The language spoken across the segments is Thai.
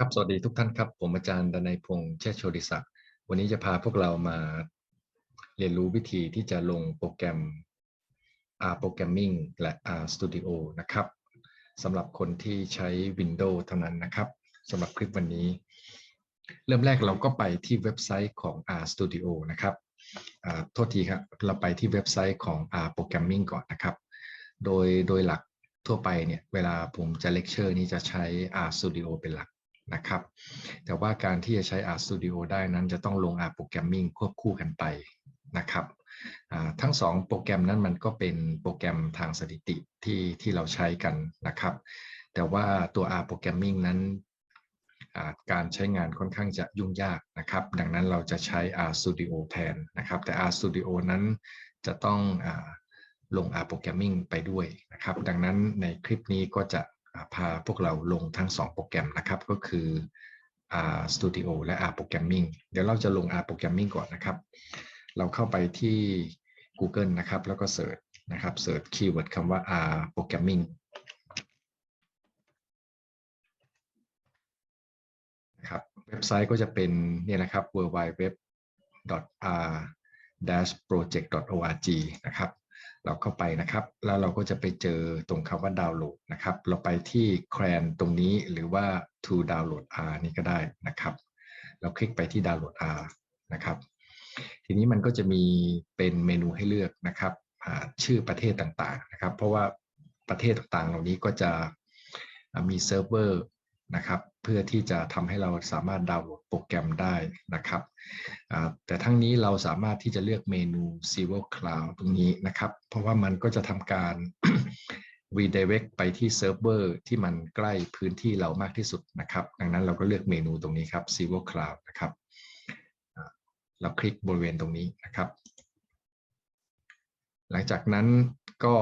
ครับ สวัสดีทุกท่านครับ ผมอาจารย์ดนัยพงษ์เชษโชติศักดิ์ วันนี้จะพาพวกเรามาเรียนรู้วิธีที่จะลงโปรแกรม R Programming และ R Studio นะครับสำหรับคนที่ใช้ Windows เท่านั้นนะครับสำหรับคลิปวันนี้ เริ่มแรกเราก็ไปที่เว็บไซต์ของ R Studio นะครับอ่าโทษทีครับ เราไปที่เว็บไซต์ของ R Programming ก่อนนะครับ โดยโดยหลักทั่วไปเนี่ย เวลาผมจะเลคเชอร์นี่จะใช้ R Studio เป็นหลัก นะครับ แต่ว่าการที่จะใช้ R Studio ได้นั้นจะต้องลง R Programming ควบคู่กันไปนะครับ ทั้งสองโปรแกรมนั้นมันก็เป็นโปรแกรมทางสถิติที่ที่เราใช้กันนะครับ แต่ว่าตัว R Programming นั้นการใช้งานค่อนข้างจะยุ่งยากนะครับ ดังนั้นเราจะใช้ R Studio แทนนะครับ แต่ R Studio นั้นจะต้องอลง R Programming ไปด้วยนะครับ ดังนั้นในคลิปนี้ก็จะ พาพวกเราลงทั้ง 2 โปรแกรมนะครับ ก็คือ R Studio และ R Programming เดี๋ยวเราจะลง R Programming ก่อนนะครับ เราเข้าไปที่ Google นะครับ แล้วก็เสิร์ชนะครับเสิร์ชคีย์เวิร์ดคำว่า R Programming นะครับเว็บไซต์ก็จะเป็นเนี่ยนะครับ www.r-project.org นะครับ เราเข้าไปนะครับ แล้วเราก็จะไปเจอตรงคำว่าดาวน์โหลดนะครับ เราไปที่ CRAN ตรงนี้หรือว่า to download R นี่ก็ได้นะครับ เราคลิกไปที่ download R นะครับ ทีนี้มันก็จะมีเป็นเมนูให้เลือกนะครับ ชื่อประเทศต่างๆนะครับ เพราะว่าประเทศต่างๆ เหล่านี้ก็จะมีเซิร์ฟเวอร์ นะครับ เพื่อที่จะทำให้เราสามารถดาวน์โหลดโปรแกรมได้นะครับ แต่ทั้งนี้เราสามารถที่จะเลือกเมนู Zero Cloud ตรงนี้นะครับ เพราะว่ามันก็จะทำการ redirect ไปที่เซิร์ฟเวอร์ที่มันใกล้พื้นที่เรามากที่สุดนะครับ ดังนั้นเราก็เลือกเมนูตรงนี้ครับ Zero Cloud นะครับเราคลิกบริเวณตรงนี้นะครับ หลังจากนั้นก็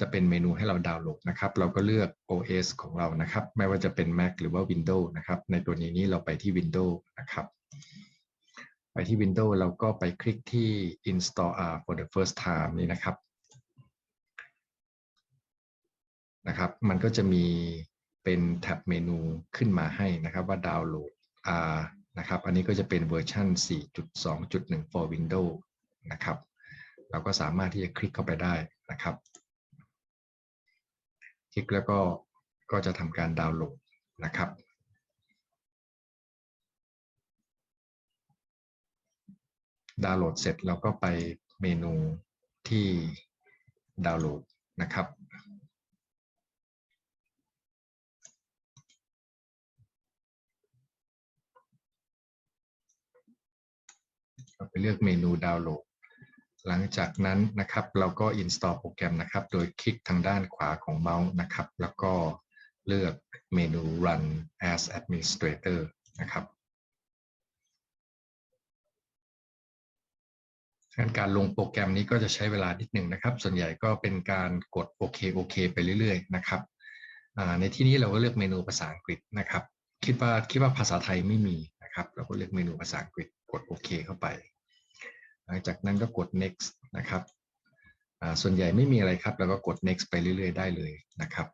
จะเป็นเมนูให้เราดาวน์โหลดนะครับ เราก็เลือก OS ของเรานะครับ ไม่ว่าจะเป็น Mac หรือว่า Windows นะครับ ในตัวนี้นี้เราไปที่ Windows นะครับ ไปที่ Windows เราก็ไปคลิกที่ Install R for the first time นี้นะครับ นะครับ มันก็จะมีเป็นแท็บเมนูขึ้นมาให้นะครับว่าดาวน์โหลด R นะครับ อันนี้ก็จะเป็นเวอร์ชัน4.2.1 for Windows นะครับ เราก็สามารถที่จะคลิกเข้าไปได้นะครับ คลิกแล้วก็ก็จะทำการดาวน์โหลดนะครับ ดาวน์โหลดเสร็จเราก็ไปเมนูที่ดาวน์โหลดนะครับเราไปเลือกเมนูดาวน์โหลด หลังจากนั้นนะครับเราก็ install โปรแกรมนะครับ โดยคลิกทางด้านขวาของเมาส์นะครับ แล้วก็เลือกเมนู run as administrator นะครับการลงโปรแกรมนี้ก็จะใช้เวลานิดหนึ่งนะครับ ส่วนใหญ่ก็เป็นการกดโอเคโอเคไปเรื่อยๆ นะครับ ในที่นี้เราก็เลือกเมนูภาษาอังกฤษนะครับ คิดว่าคิดว่าภาษาไทยไม่มีนะครับ เราก็เลือกเมนูภาษาอังกฤษกดโอเคเข้าไป ลังจากนั้นก็กด next นะครับส่วนใหญ่ไม่มีอะไรครับ แล้วก็กด next ไปเรื่อย ๆ ได้เลยนะครับ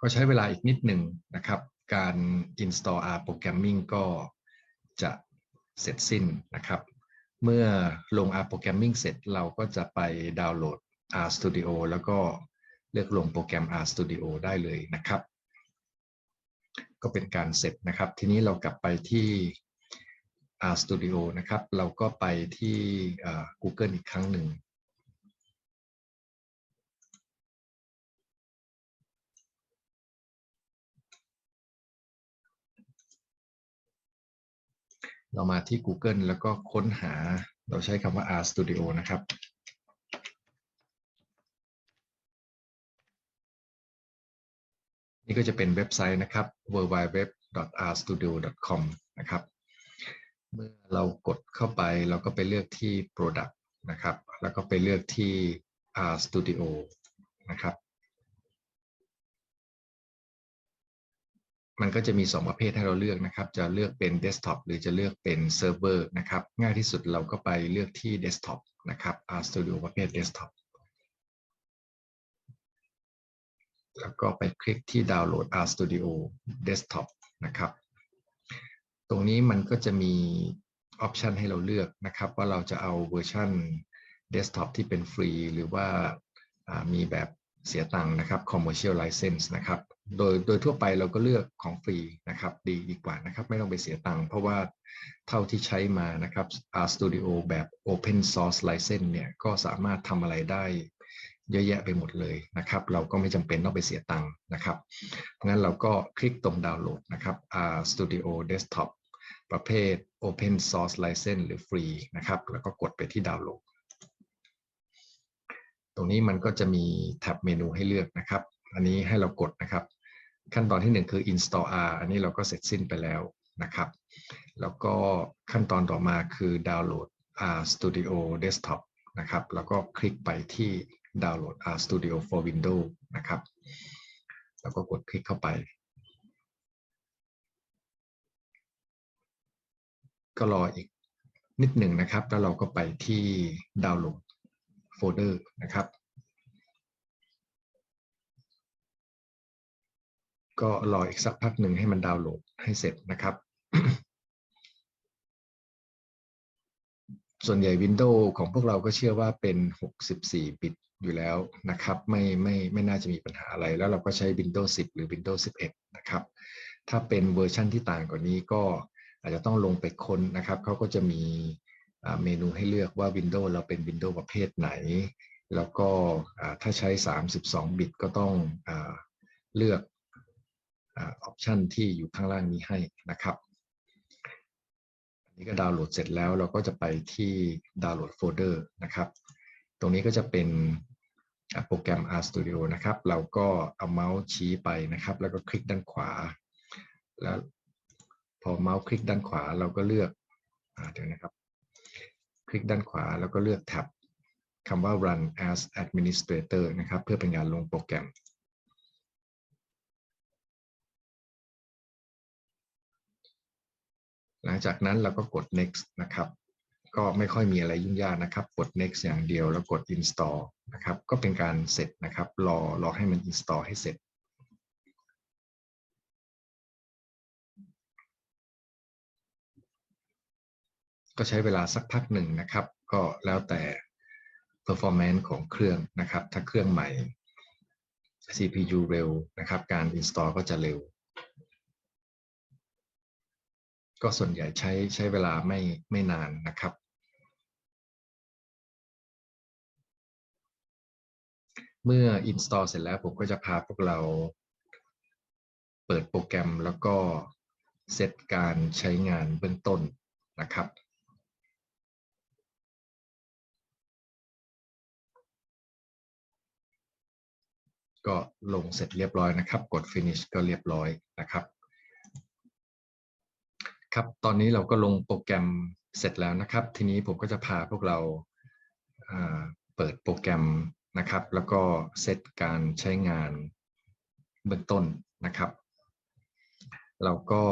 ก็ใช้เวลาอีกนิดหนึ่งนะครับ การ install R programming ก็จะเสร็จสิ้นนะครับ เมื่อลง R programming เสร็จเราก็จะไปดาวน์โหลด R Studio แล้วก็เลือกลงโปรแกรม R Studio ได้เลยนะครับ ก็เป็นการเสร็จนะครับ ทีนี้เรากลับไปที่ R Studio นะครับ เราก็ไปที่ Google อีกครั้งหนึ่งเรามาที่ Google แล้วก็ค้นหาเราใช้คำว่า R Studio นะครับ นี่ก็จะเป็นเว็บไซต์นะครับ www.rstudio.com นะครับ เมื่อเรากดเข้าไปเราก็ไปเลือกที่ Product นะครับ แล้วก็ไปเลือกที่ R Studio นะครับ มันก็จะมี 2 ประเภทให้เราเลือกนะครับ จะเลือกเป็น Desktop หรือจะเลือกเป็นเซิร์ฟเวอร์นะครับ ง่ายที่สุดเราก็ไปเลือกที่ Desktop นะครับ R Studio ประเภท Desktop แล้วก็ไปคลิกที่ดาวน์โหลด RStudio Desktop นะครับ ตรงนี้มันก็จะมีออปชันให้เราเลือกนะครับ ว่าเราจะเอาเวอร์ชัน Desktop ที่เป็นฟรี หรือว่ามีแบบเสียตังค์นะครับ Commercial License นะครับ โดยโดยทั่วไปเราก็เลือกของฟรีนะครับ ดีดีกว่านะครับ ไม่ต้องไปเสียตังค์เพราะว่าเท่าที่ใช้มานะครับ RStudio แบบ Open Source License เนี่ย ก็สามารถทำอะไรได้ เยอะแยะไปหมดเลยนะครับ เราก็ไม่จำเป็นต้องไปเสียตังค์นะครับงั้นเราก็คลิกตรงดาวน์โหลดนะครับ RStudio Desktop ประเภท Open Source License หรือฟรีนะครับ แล้วก็กดไปที่ดาวน์โหลด ตรงนี้มันก็จะมีแท็บเมนูให้เลือกนะครับ อันนี้ให้เรากดนะครับ ขั้นตอนที่ 1 คือ install R อันนี้เราก็เสร็จสิ้นไปแล้วนะครับ แล้วก็ขั้นตอนต่อมาคือดาวน์โหลด RStudio Desktop นะครับ แล้วก็คลิกไปที่ ดาวน์โหลด RStudio for Windows นะครับ แล้วก็กดคลิกเข้าไป ก็รออีกนิดหนึ่งนะครับ แล้วเราก็ไปที่ดาวน์โหลดโฟลเดอร์นะครับ ก็รออีกสักพักหนึ่งให้มันดาวน์โหลดให้เสร็จนะครับส่วนใหญ่ Windows ของพวกเราก็เชื่อว่าเป็น 64 บิต อยู่แล้วนะครับไม่ไม่ไม่น่าจะมีปัญหาอะไร แล้วเราก็ใช้ Windows 10 หรือ Windows 11 นะครับ ถ้าเป็นเวอร์ชันที่ต่างกว่านี้ก็อาจจะต้องลงไปค้นนะครับ เขาก็จะมีเมนูให้เลือกว่า Windows เราเป็น Windows ประเภทไหน แล้วก็ถ้าใช้ 32 บิตก็ต้องอเลือกออปชันที่อยู่ข้างล่างนี้ให้นะครับนี่ก็ดาวน์โหลดเสร็จแล้วเราก็จะไปที่ดาวน์โหลดโฟลเดอร์นะครับ ตรงนี้ก็จะเป็นโปรแกรม RStudio นะครับ เราก็เอาเมาส์ชี้ไปนะครับ แล้วก็คลิกด้านขวา แล้วพอเมาส์คลิกด้านขวาเราก็เลือกเดี๋ยวนะครับ คลิกด้านขวาแล้วก็เลือกแท็บคำว่า run as administrator นะครับ เพื่อเป็นการลงโปรแกรม หลังจากนั้นเราก็กด next นะครับ ก็ไม่ค่อยมีอะไรยุ่งยากนะครับ กด next อย่างเดียวแล้วกด install นะครับ ก็เป็นการเสร็จนะครับ รอรอให้มัน install ให้เสร็จ ก็ใช้เวลาสักพักหนึ่งนะครับ ก็แล้วแต่ performance ของเครื่องนะครับ ถ้าเครื่องใหม่ CPU เร็วนะครับ การ install ก็จะเร็วก็ส่วนใหญ่ใช้ใช้เวลาไม่ไม่นานนะครับ เมื่อ install เสร็จแล้วผมก็จะพาพวกเราเปิดโปรแกรมแล้วก็เซตการใช้งานเบื้องต้นนะครับ ก็ลงเสร็จเรียบร้อยนะครับ กด finish ก็เรียบร้อยนะครับ ครับตอนนี้เราก็ลงโปรแกรมเสร็จแล้วนะครับ ทีนี้ผมก็จะพาพวกเราเปิดโปรแกรม นะครับ แล้วก็เซตการใช้งานเบื้องต้นนะครับ เราก็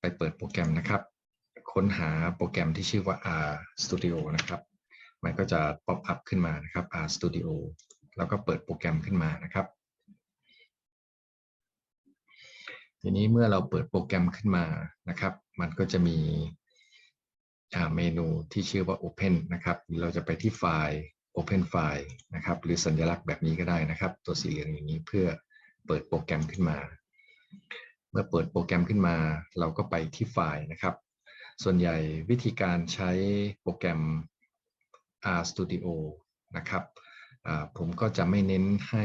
ไปเปิดโปรแกรมนะครับ ค้นหาโปรแกรมที่ชื่อว่า R Studio นะครับ มันก็จะป๊อปอัพขึ้นมานะครับ R Studio แล้วก็เปิดโปรแกรมขึ้นมานะครับ ทีนี้เมื่อเราเปิดโปรแกรมขึ้นมานะครับ มันก็จะมีเมนูที่ชื่อว่า Open นะครับ เราจะไปที่ไฟล์ Open File นะครับ หรือสัญลักษณ์แบบนี้ก็ได้นะครับ ตัวสีเหลืองอย่างนี้เพื่อเปิดโปรแกรมขึ้นมา เมื่อเปิดโปรแกรมขึ้นมา เราก็ไปที่ไฟล์นะครับ ส่วนใหญ่วิธีการใช้โปรแกรม RStudio นะครับผมก็จะไม่เน้นให้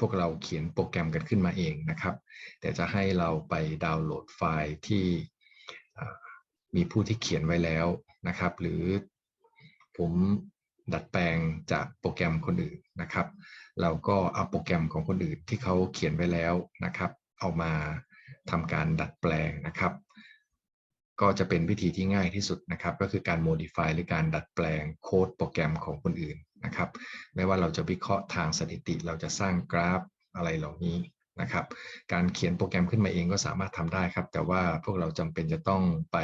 พวกเราเขียนโปรแกรมกันขึ้นมาเองนะครับ แต่จะให้เราไปดาวน์โหลดไฟล์ที่มีผู้ที่เขียนไว้แล้วนะครับ หรือผม ดัดแปลงจากโปรแกรมคนอื่นนะครับ เราก็เอาโปรแกรมของคนอื่นที่เขาเขียนไว้แล้วนะครับ เอามาทำการดัดแปลงนะครับ ก็จะเป็นวิธีที่ง่ายที่สุดนะครับ ก็คือการ modify หรือการดัดแปลงโค้ดโปรแกรมของคนอื่นนะครับ ไม่ว่าเราจะวิเคราะห์ทางสถิติ เราจะสร้างกราฟอะไรเหล่านี้นะครับ การเขียนโปรแกรมขึ้นมาเองก็สามารถทำได้ครับ แต่ว่าพวกเราจำเป็นจะต้องไป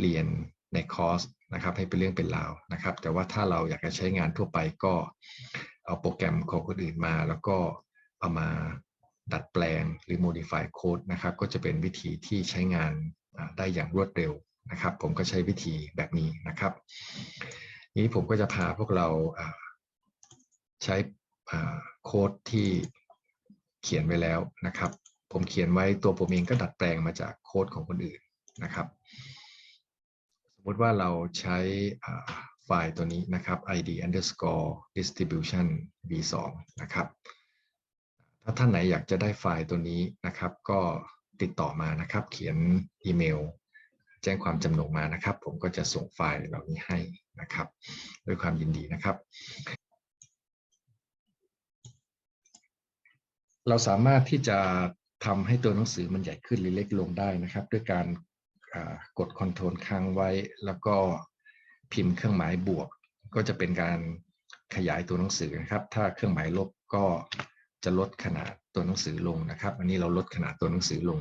เรียนในคอร์ส นะครับให้เป็นเรื่องเป็นราวนะครับ แต่ว่าถ้าเราอยากจะใช้งานทั่วไปก็เอาโปรแกรมของคนอื่นมา แล้วก็เอามาดัดแปลงหรือ modify code นะครับ ก็จะเป็นวิธีที่ใช้งานได้อย่างรวดเร็วนะครับ ผมก็ใช้วิธีแบบนี้นะครับ นี้ผมก็จะพาพวกเราใช้โค้ดที่เขียนไว้แล้วนะครับ ผมเขียนไว้ตัวผมเองก็ดัดแปลงมาจากโค้ดของคนอื่นนะครับ มมติว่าเราใช้ไฟล์ตัวนี้นะครับ id underscore distribution v2 นะครับ ถ้าท่านไหนอยากจะได้ไฟล์ตัวนี้นะครับ ก็ติดต่อมานะครับ เขียนอีเมล แจ้งความจำนงมานะครับ ผมก็จะส่งไฟล์เหล่านี้ให้นะครับ ด้วยความยินดีนะครับ เราสามารถที่จะทำให้ตัวหนังสือมันใหญ่ขึ้นหรือเล็กลงได้นะครับ ด้วยการ กดคอนโทรลค้างไว้ แล้วก็พิมพ์เครื่องหมายบวก ก็จะเป็นการขยายตัวหนังสือนะครับ ถ้าเครื่องหมายลบก็จะลดขนาดตัวหนังสือลงนะครับ อันนี้เราลดขนาดตัวหนังสือลง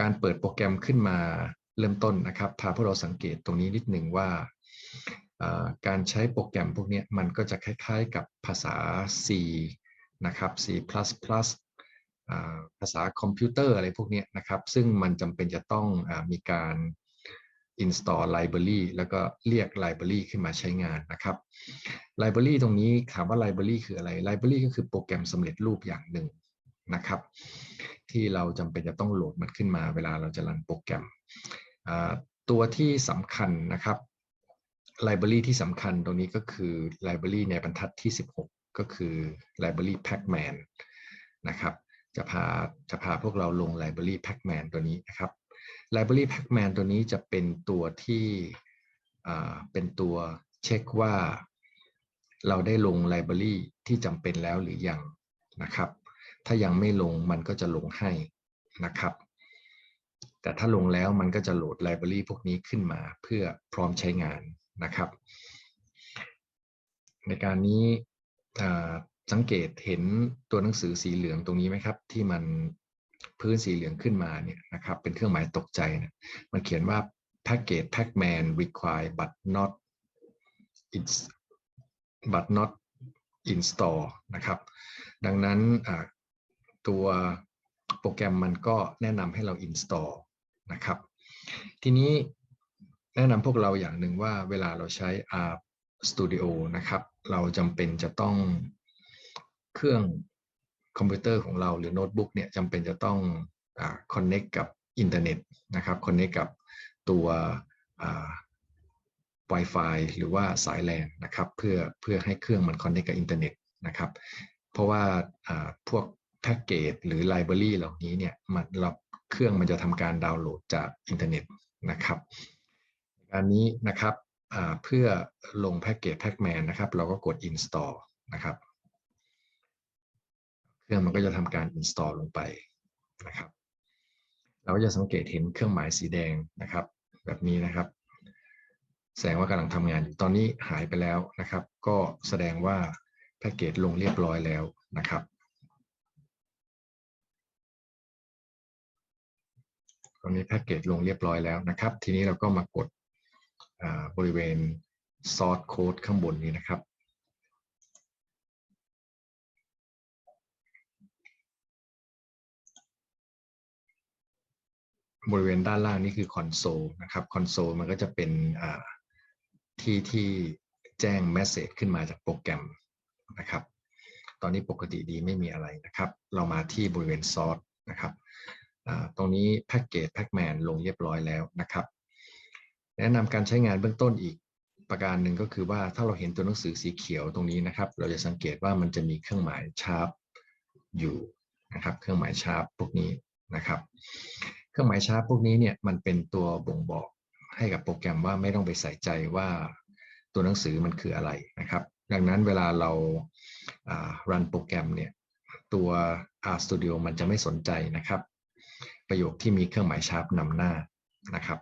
การเปิดโปรแกรมขึ้นมาเริ่มต้นนะครับ พาพวกเราสังเกตตรงนี้นิดหนึ่งว่าการใช้โปรแกรมพวกนี้มันก็จะคล้ายๆกับภาษา C นะครับ C++ ภาษาคอมพิวเตอร์อะไรพวกนี้นะครับ ซึ่งมันจำเป็นจะต้องอมีการ install library แล้วก็เรียก library ขึ้นมาใช้งานนะครับ library ตรงนี้ถามว่า library คืออะไร library ก็คือโปรแกรมสำเร็จรูปอย่างหนึ่งนะครับ ที่เราจำเป็นจะต้องโหลดมันขึ้นมาเวลาเราจะรันโปรแกรม ตัวที่สำคัญนะครับ library ที่สำคัญตรงนี้ก็คือ library ในบรรทัดที่ 16 ก็คือ library pacman นะครับ จะพาจะพาพวกเราลง library pacman ตัวนี้นะครับ library pacman ตัวนี้จะเป็นตัวที่เป็นตัวเช็คว่าเราได้ลง library ที่จำเป็นแล้วหรือยังนะครับ ถ้ายังไม่ลงมันก็จะลงให้นะครับ แต่ถ้าลงแล้วมันก็จะโหลด library พวกนี้ขึ้นมาเพื่อพร้อมใช้งานนะครับ ในการนี้ สังเกตเห็นตัวหนังสือสีเหลืองตรงนี้ไหมครับ ที่มันพื้นสีเหลืองขึ้นมาเนี่ยนะครับเป็นเครื่องหมายตกใจนะมันเขียนว่า package pacman require but not it's but not install นะครับ ดังนั้นตัวโปรแกรมมันก็แนะนำให้เรา install นะครับ ทีนี้แนะนำพวกเราอย่างหนึ่งว่าเวลาเราใช้ R Studio นะครับ เราจำเป็นจะต้อง เครื่องคอมพิวเตอร์ของเราหรือโน้ตบุ๊กเนี่ยจำเป็นจะต้องคอ connect กับอินเทอร์เน็ตนะครับ connect กับตัว Wi-Fi หรือว่าสายแลนนะครับเพื่อเพื่อให้เครื่องมัน connect กับอินเทอร์เน็ตนะครับเพราะว่าพวกแพ็กเกจหรือไลบรารีเหล่านี้เนี่ยมันเราเครื่องมันจะทำการดาวน์โหลดจากอินเทอร์เน็ตนะครับอันนี้นะครับเพื่อลงแพ็กเกจแพ็กแมนนะครับเราก็กด install นะครับ เครื่องมันก็จะทำการ install ลงไปนะครับ เราก็จะสังเกตเห็นเครื่องหมายสีแดงนะครับ แบบนี้นะครับ แสดงว่ากำลังทำงานอยู่ตอนนี้หายไปแล้วนะครับ ก็แสดงว่าแพ็กเกจลงเรียบร้อยแล้วนะครับตอนนี้แพ็กเกจลงเรียบร้อยแล้วนะครับ ทีนี้เราก็มากดบริเวณ source code ข้างบนนี้นะครับ บริเวณด้านล่างนี่คือคอนโซลนะครับคอนโซลมันก็จะเป็นที่ที่แจ้งเมสเซจขึ้นมาจากโปรแกรมนะครับ ตอนนี้ปกติดีไม่มีอะไรนะครับ เรามาที่บริเวณซอสนะครับตรงนี้แพ็กเกจแพ็กแมนลงเรียบร้อยแล้วนะครับ แนะนำการใช้งานเบื้องต้นอีกประการหนึ่งก็คือว่าถ้าเราเห็นตัวหนังสือสีเขียวตรงนี้นะครับ เราจะสังเกตว่ามันจะมีเครื่องหมายชาร์ปอยู่นะครับ เครื่องหมายชาร์ปพวกนี้นะครับ เครื่องหมายชาร์ปพวกนี้เนี่ยมันเป็นตัวบ่งบอกให้กับโปรแกรมว่าไม่ต้องไปใส่ใจว่าตัวหนังสือมันคืออะไรนะครับ ดังนั้นเวลาเรารันโปรแกรมเนี่ยตัว RStudio มันจะไม่สนใจนะครับ ประโยคที่มีเครื่องหมายชาร์ปนำหน้านะครับ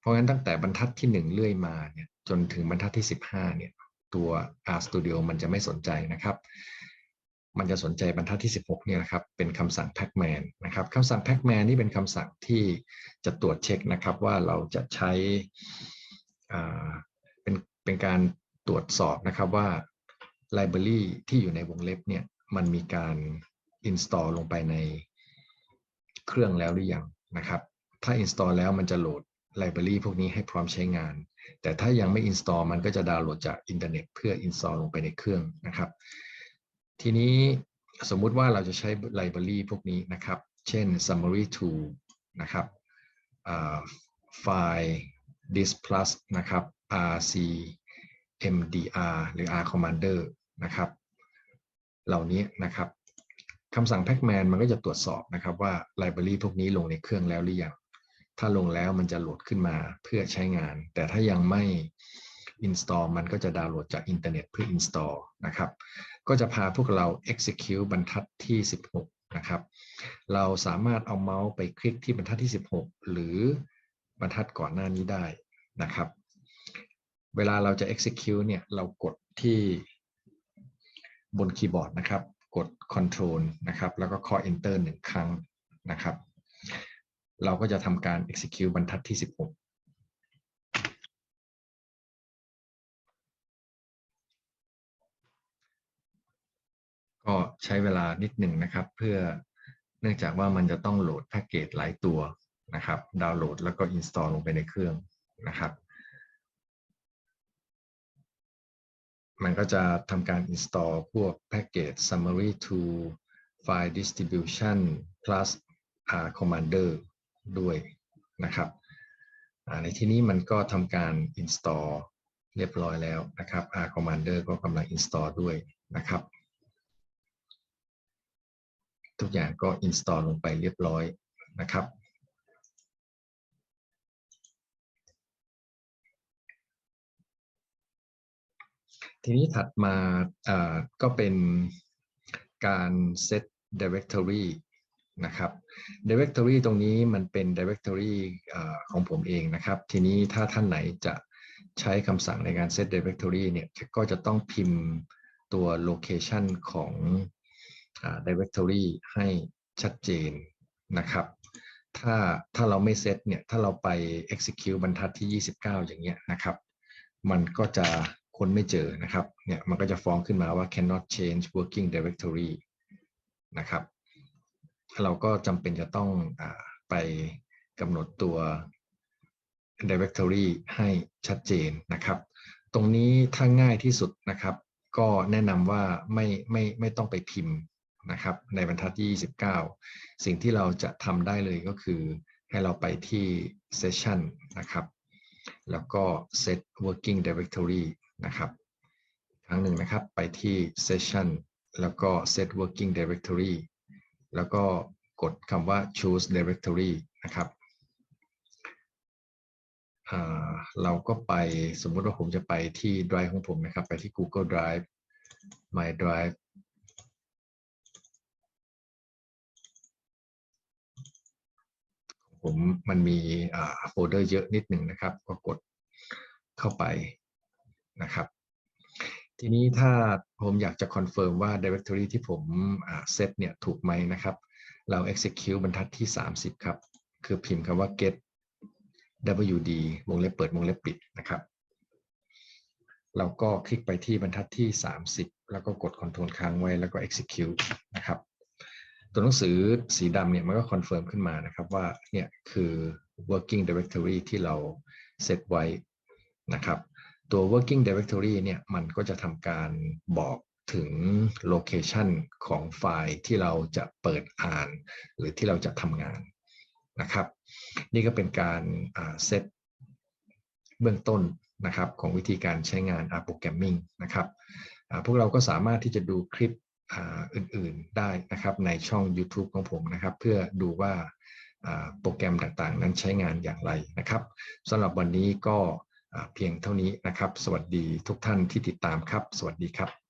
เพราะงั้นตั้งแต่บรรทัดที่ 1 เรื่อยมาเนี่ยจนถึงบรรทัดที่ 15เนี่ยตัว RStudio มันจะไม่สนใจนะครับ มันจะสนใจบรรทัดที่ 16เนี่ยนะครับเป็นคำสั่ง pacman นะครับคำสั่ง pacman นี่เป็นคำสั่งที่จะตรวจเช็คนะครับว่าเราจะใช้เป็นเป็นการตรวจสอบนะครับว่า library ที่อยู่ในวงเล็บเนี่ยมันมีการ install ลงไปในเครื่องแล้วหรือยังนะครับ ถ้า install แล้วมันจะโหลด library พวกนี้ให้พร้อมใช้งาน แต่ถ้ายังไม่ install มันก็จะดาวน์โหลดจากอินเทอร์เน็ตเพื่อ install ลงไปในเครื่องนะครับ ทีนี้สมมุติว่าเราจะใช้ library พวกนี้นะครับ เช่น summary tool นะครับไฟล์ dis plus นะครับ rc mdr หรือ r commander นะครับ เหล่านี้นะครับคำสั่ง pacman มันก็จะตรวจสอบนะครับว่า library พวกนี้ลงในเครื่องแล้วหรือยัง ถ้าลงแล้วมันจะโหลดขึ้นมาเพื่อใช้งาน แต่ถ้ายังไม่ install มันก็จะดาวน์โหลดจากอินเทอร์เน็ตเพื่อ install นะครับ ก็จะพาพวกเรา execute บรรทัดที่ 16 นะครับ เราสามารถเอาเมาส์ไปคลิกที่บรรทัดที่ 16 หรือบรรทัดก่อนหน้านี้ได้นะครับ เวลาเราจะ execute เนี่ย เรากดที่บนคีย์บอร์ดนะครับ กด Control นะครับ แล้วก็ Call Enter หนึ่งครั้งนะครับ เราก็จะทำการ execute บรรทัดที่ 16 ก็ใช้เวลานิดหนึ่งนะครับ เพื่อเนื่องจากว่ามันจะต้องโหลดแพ็กเกจหลายตัวนะครับ ดาวน์โหลดแล้วก็ install ลงไปในเครื่องนะครับ มันก็จะทำการ install พวกแพ็กเกจ summary tool file distribution plus r commander ด้วยนะครับ ในที่นี้มันก็ทำการ install เรียบร้อยแล้วนะครับ r commander ก็กำลัง install ด้วยนะครับ ทุกอย่างก็ install ลงไปเรียบร้อยนะครับทีนี้ถัดมาก็เป็นการ set directory นะครับ directory ตรงนี้มันเป็น directory ของผมเองนะครับ ทีนี้ถ้าท่านไหนจะใช้คำสั่งในการ set directory เนี่ย ก็จะต้องพิมพ์ตัว location ของ directory ให้ชัดเจนนะครับ ถ้าถ้าเราไม่เซตเนี่ย ถ้าเราไป execute บรรทัดที่ 29 อย่างเงี้ยนะครับ มันก็จะคนไม่เจอนะครับ เนี่ยมันก็จะฟ้องขึ้นมาว่า cannot change working directory นะครับ เราก็จำเป็นจะต้องอไปกำหนดตัว directory ให้ชัดเจนนะครับ ตรงนี้ถ้าง่ายที่สุดนะครับ ก็แนะนำว่าไม่ไม่ไม่ต้องไปพิมพ์ นะครับ ในบรรทัดที่ 29 สิ่งที่เราจะทำได้เลยก็คือ ให้เราไปที่ session นะครับ แล้วก็ set working directory นะครับ ครั้งหนึ่งนะครับ ไปที่ session แล้วก็ set working directory แล้วก็กดคำว่า choose directory นะครับเราก็ไปสมมุติว่าผมจะไปที่ Drive ของผมนะครับ ไปที่ Google Drive My Drive ผมมันมีโฟลเดอร์เยอะนิดหนึ่งนะครับ ก็กดเข้าไปนะครับ ทีนี้ถ้าผมอยากจะคอนเฟิร์มว่า directory ที่ผมเซตเนี่ยถูกไหมนะครับ เรา execute บรรทัดที่ 30 ครับ คือพิมพ์คำว่า get wd วงเล็บเปิดวงเล็บปิดนะครับ เราก็คลิกไปที่บรรทัดที่ 30 แล้วก็กด Ctrl ค้างไว้แล้วก็ execute นะครับ ตัวหนังสือสีดำเนี่ยมันก็คอนเฟิร์มขึ้นมานะครับว่าเนี่ยคือ working directory ที่เราเซตไว้นะครับ ตัว working directory เนี่ยมันก็จะทำการบอกถึง location ของไฟล์ที่เราจะเปิดอ่าน หรือที่เราจะทำงานนะครับ นี่ก็เป็นการเซตเบื้องต้นนะครับของวิธีการใช้งาน R Programming นะครับพวกเราก็สามารถที่จะดูคลิป อื่นๆได้นะครับในช่อง YouTube ของผมนะครับ เพื่อดูว่าโปรแกรมต่างๆ นั้นใช้งานอย่างไรนะครับสำหรับวันนี้ก็เพียงเท่านี้นะครับ สวัสดีทุกท่านที่ติดตามครับ สวัสดีครับ